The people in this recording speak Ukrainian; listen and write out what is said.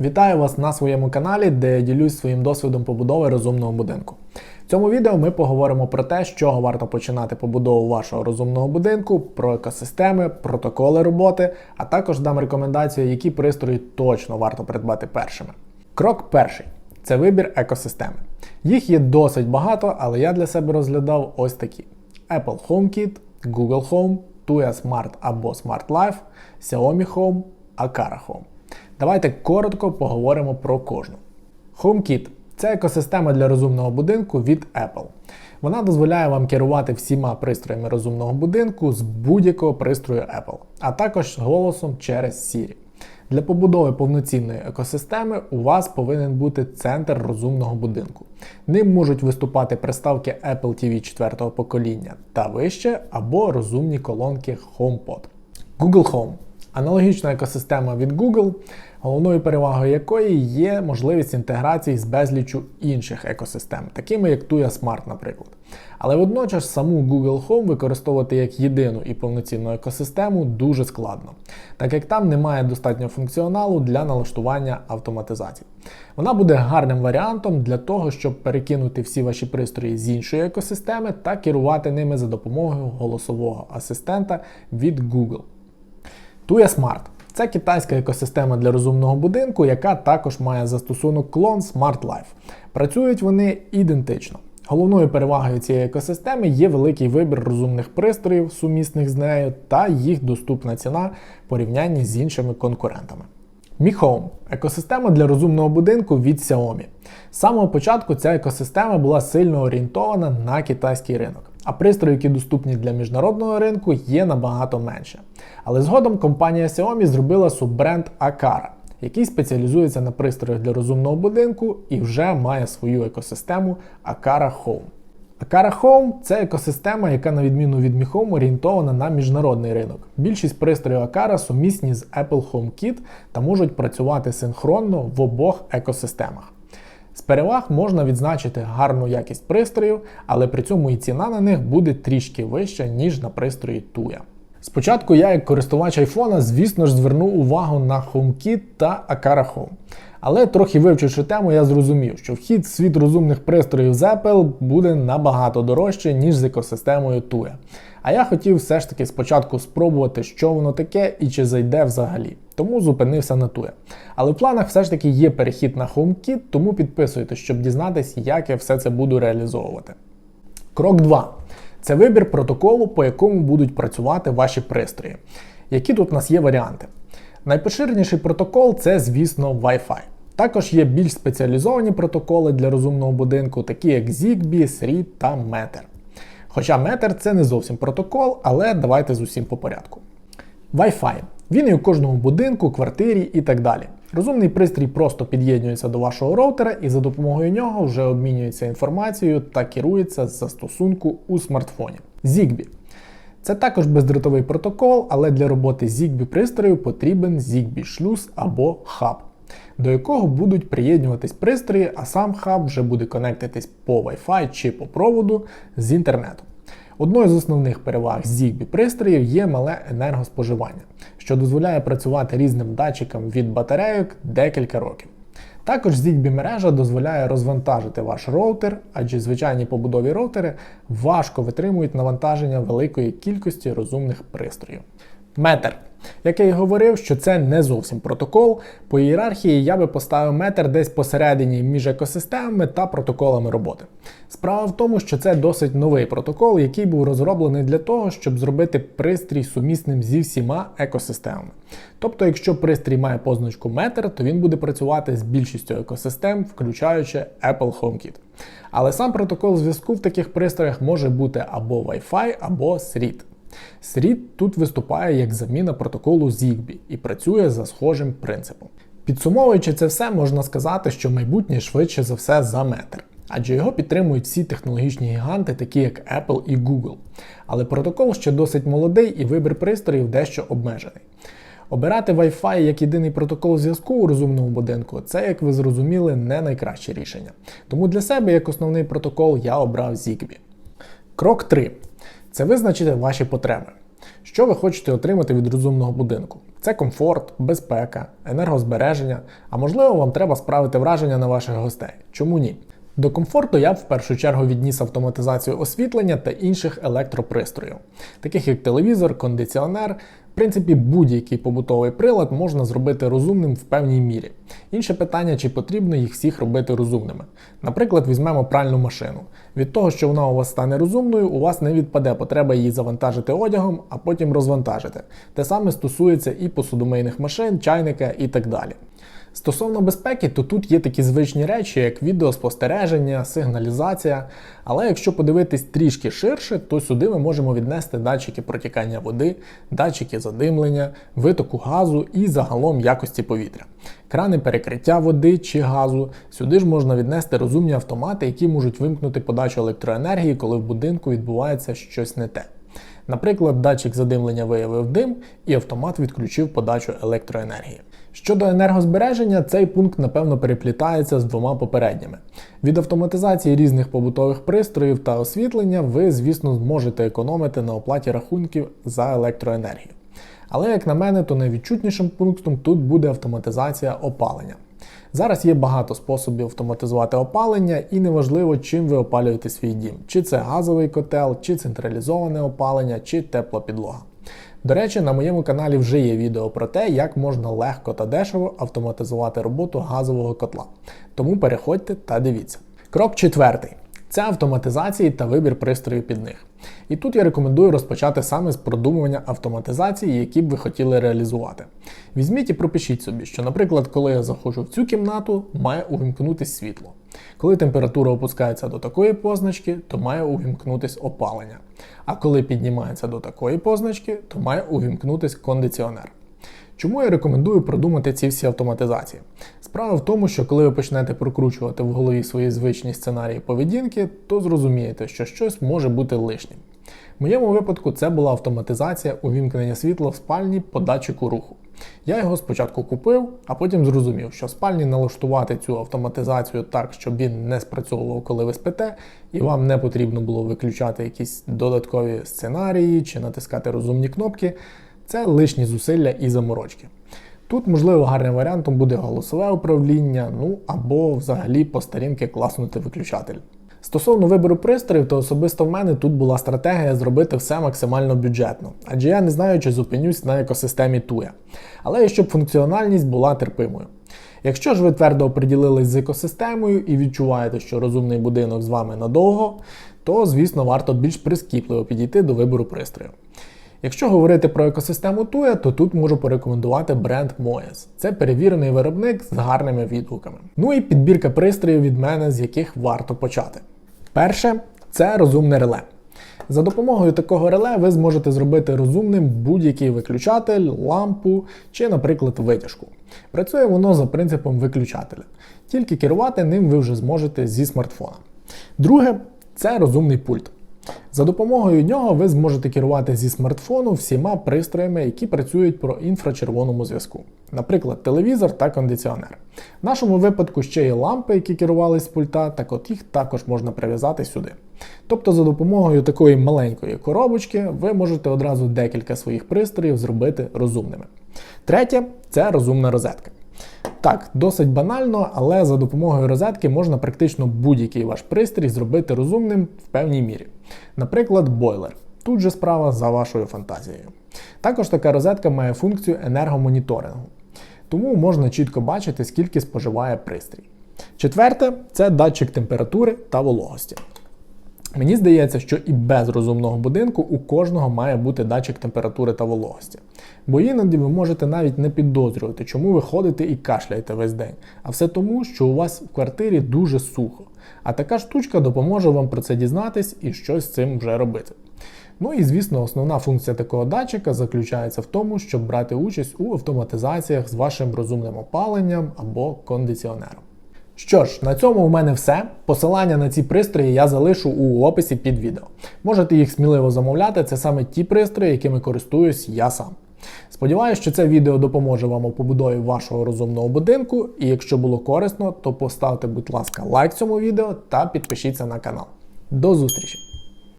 Вітаю вас на своєму каналі, де я ділюсь своїм досвідом побудови розумного будинку. В цьому відео ми поговоримо про те, з чого варто починати побудову вашого розумного будинку, про екосистеми, протоколи роботи, а також дам рекомендації, які пристрої точно варто придбати першими. Крок перший це вибір екосистеми. Їх є досить багато, але я для себе розглядав ось такі: Apple HomeKit, Google Home, Tuya Smart або Smart Life, Xiaomi Home, Akara Home. Давайте коротко поговоримо про кожну. HomeKit це екосистема для розумного будинку від Apple. Вона дозволяє вам керувати всіма пристроями розумного будинку з будь-якого пристрою Apple, а також голосом через Siri. Для побудови повноцінної екосистеми у вас повинен бути центр розумного будинку. Ним можуть виступати приставки Apple TV 4 покоління та вище або розумні колонки HomePod. Google Home аналогічна екосистема від Google, головною перевагою якої є можливість інтеграції з безлічу інших екосистем, такими як Tuya Smart, наприклад. Але водночас саму Google Home використовувати як єдину і повноцінну екосистему дуже складно, так як там немає достатньо функціоналу для налаштування автоматизації. Вона буде гарним варіантом для того, щоб перекинути всі ваші пристрої з іншої екосистеми та керувати ними за допомогою голосового асистента від Google. Tuya Smart це китайська екосистема для розумного будинку, яка також має застосунок клон Smart Life. Працюють вони ідентично. Головною перевагою цієї екосистеми є великий вибір розумних пристроїв, сумісних з нею, та їх доступна ціна в порівнянні з іншими конкурентами. Mi Home – екосистема для розумного будинку від Xiaomi. З самого початку ця екосистема була сильно орієнтована на китайський ринок, а пристрої, які доступні для міжнародного ринку, є набагато менше. Але згодом компанія Xiaomi зробила суббренд Akara, який спеціалізується на пристроях для розумного будинку і вже має свою екосистему Akara Home. Akara Home це екосистема, яка, на відміну від Mi Home, орієнтована на міжнародний ринок. Більшість пристроїв Akara сумісні з Apple HomeKit та можуть працювати синхронно в обох екосистемах. З переваг можна відзначити гарну якість пристроїв, але при цьому і ціна на них буде трішки вища, ніж на пристрої Tuya. Спочатку я, як користувач iPhone, звісно ж, звернув увагу на HomeKit та Akara Home. Але трохи вивчивши тему, я зрозумів, що вхід в світ розумних пристроїв з Apple буде набагато дорожче, ніж з екосистемою Tuya. А я хотів все ж таки спочатку спробувати, що воно таке і чи зайде взагалі. Тому зупинився на Tuya. Але в планах все ж таки є перехід на HomeKit, тому підписуйтесь, щоб дізнатися, як я все це буду реалізовувати. Крок 2. Це вибір протоколу, по якому будуть працювати ваші пристрої. Які тут у нас є варіанти? Найпоширеніший протокол це, звісно, Wi-Fi. Також є більш спеціалізовані протоколи для розумного будинку, такі як ZigBee, Thread та Matter. Хоча Matter це не зовсім протокол, але давайте з усім по порядку. Wi-Fi. Він і у кожному будинку, квартирі і так далі. Розумний пристрій просто під'єднується до вашого роутера і за допомогою нього вже обмінюється інформацією та керується з застосунку у смартфоні. ZigBee. Це також бездротовий протокол, але для роботи ZigBee пристрою потрібен ZigBee шлюз або хаб, до якого будуть приєднуватись пристрої, а сам хаб вже буде конектитись по Wi-Fi чи по проводу з інтернету. Одною з основних переваг ZigBee пристроїв є мале енергоспоживання, що дозволяє працювати різним датчикам від батарейок декілька років. Також ZigBee мережа дозволяє розвантажити ваш роутер, адже звичайні побудові роутери важко витримують навантаження великої кількості розумних пристроїв. Метр. Як я і говорив, що це не зовсім протокол. По ієрархії я би поставив метр десь посередині між екосистемами та протоколами роботи. Справа в тому, що це досить новий протокол, який був розроблений для того, щоб зробити пристрій сумісним зі всіма екосистемами. Тобто, якщо пристрій має позначку метр, то він буде працювати з більшістю екосистем, включаючи Apple HomeKit. Але сам протокол зв'язку в таких пристроях може бути або Wi-Fi, або Thread. Thread тут виступає як заміна протоколу ZigBee і працює за схожим принципом. Підсумовуючи це все, можна сказати, що майбутнє швидше за все за метр, адже його підтримують всі технологічні гіганти, такі як Apple і Google. Але протокол ще досить молодий і вибір пристроїв дещо обмежений. Обирати Wi-Fi як єдиний протокол зв'язку у розумному будинку це, як ви зрозуміли, не найкраще рішення. Тому для себе як основний протокол я обрав ZigBee. Крок 3. Це визначити ваші потреби. Що ви хочете отримати від розумного будинку? Це комфорт, безпека, енергозбереження, а можливо, вам треба справити враження на ваших гостей. Чому ні? До комфорту я б в першу чергу відніс автоматизацію освітлення та інших електропристроїв, таких як телевізор, кондиціонер. В принципі, будь-який побутовий прилад можна зробити розумним в певній мірі. Інше питання, чи потрібно їх всіх робити розумними. Наприклад, візьмемо пральну машину. Від того, що вона у вас стане розумною, у вас не відпаде потреба її завантажити одягом, а потім розвантажити. Те саме стосується і посудомийних машин, чайника і так далі. Стосовно безпеки, то тут є такі звичні речі, як відеоспостереження, сигналізація. Але якщо подивитись трішки ширше, то сюди ми можемо віднести датчики протікання води, датчики задимлення, витоку газу і загалом якості повітря. Крани перекриття води чи газу. Сюди ж можна віднести розумні автомати, які можуть вимкнути подачу електроенергії, коли в будинку відбувається щось не те. Наприклад, датчик задимлення виявив дим і автомат відключив подачу електроенергії. Щодо енергозбереження, цей пункт напевно переплітається з двома попередніми. Від автоматизації різних побутових пристроїв та освітлення ви, звісно, зможете економити на оплаті рахунків за електроенергію. Але, як на мене, то найвідчутнішим пунктом тут буде автоматизація опалення. Зараз є багато способів автоматизувати опалення, і неважливо, чим ви опалюєте свій дім: чи це газовий котел, чи централізоване опалення, чи тепла підлога. До речі, на моєму каналі вже є відео про те, як можна легко та дешево автоматизувати роботу газового котла. Тому переходьте та дивіться. Крок четвертий. Це автоматизації та вибір пристроїв під них. І тут я рекомендую розпочати саме з продумування автоматизації, які б ви хотіли реалізувати. Візьміть і пропишіть собі, що, наприклад, коли я заходжу в цю кімнату, має увімкнутись світло. Коли температура опускається до такої позначки, то має увімкнутись опалення. А коли піднімається до такої позначки, то має увімкнутись кондиціонер. Чому я рекомендую продумати ці всі автоматизації? Справа в тому, що коли ви почнете прокручувати в голові свої звичні сценарії поведінки, то зрозумієте, що щось може бути лишнім. В моєму випадку це була автоматизація увімкнення світла в спальні по датчику руху. Я його спочатку купив, а потім зрозумів, що в спальні налаштувати цю автоматизацію так, щоб він не спрацьовував, коли ви спите, і вам не потрібно було виключати якісь додаткові сценарії чи натискати розумні кнопки. Це лишні зусилля і заморочки. Тут, можливо, гарним варіантом буде голосове управління, ну або взагалі по старінки класнути виключатель. Стосовно вибору пристроїв, то особисто в мене тут була стратегія зробити все максимально бюджетно, адже я не знаю, чи зупинюсь на екосистемі Туя. Але і щоб функціональність була терпимою. Якщо ж ви твердо оприділились з екосистемою і відчуваєте, що розумний будинок з вами надовго, то звісно варто більш прискіпливо підійти до вибору пристрою. Якщо говорити про екосистему Tuya, то тут можу порекомендувати бренд Moes. Це перевірений виробник з гарними відгуками. Ну і підбірка пристроїв від мене, з яких варто почати. Перше це розумне реле. За допомогою такого реле ви зможете зробити розумним будь-який виключатель, лампу чи, наприклад, витяжку. Працює воно за принципом виключателя. Тільки керувати ним ви вже зможете зі смартфона. Друге це розумний пульт. За допомогою нього ви зможете керувати зі смартфону всіма пристроями, які працюють по інфрачервоному зв'язку, наприклад, телевізор та кондиціонер. В нашому випадку ще є лампи, які керувалися з пульта, так от їх також можна прив'язати сюди. Тобто, за допомогою такої маленької коробочки ви можете одразу декілька своїх пристроїв зробити розумними. Третє це розумна розетка. Так, досить банально, але за допомогою розетки можна практично будь-який ваш пристрій зробити розумним в певній мірі. Наприклад, бойлер. Тут же справа за вашою фантазією. Також така розетка має функцію енергомоніторингу, тому можна чітко бачити, скільки споживає пристрій. Четверте це датчик температури та вологості. Мені здається, що і без розумного будинку у кожного має бути датчик температури та вологості. Бо іноді ви можете навіть не підозрювати, чому ви ходите і кашляєте весь день. А все тому, що у вас в квартирі дуже сухо. А така штучка допоможе вам про це дізнатись і щось з цим вже робити. Ну і звісно, основна функція такого датчика заключається в тому, щоб брати участь у автоматизаціях з вашим розумним опаленням або кондиціонером. Що ж, на цьому у мене все. Посилання на ці пристрої я залишу у описі під відео. Можете їх сміливо замовляти, це саме ті пристрої, якими користуюсь я сам. Сподіваюсь, що це відео допоможе вам у побудові вашого розумного будинку, і якщо було корисно, то поставте, будь ласка, лайк цьому відео та підпишіться на канал. До зустрічі!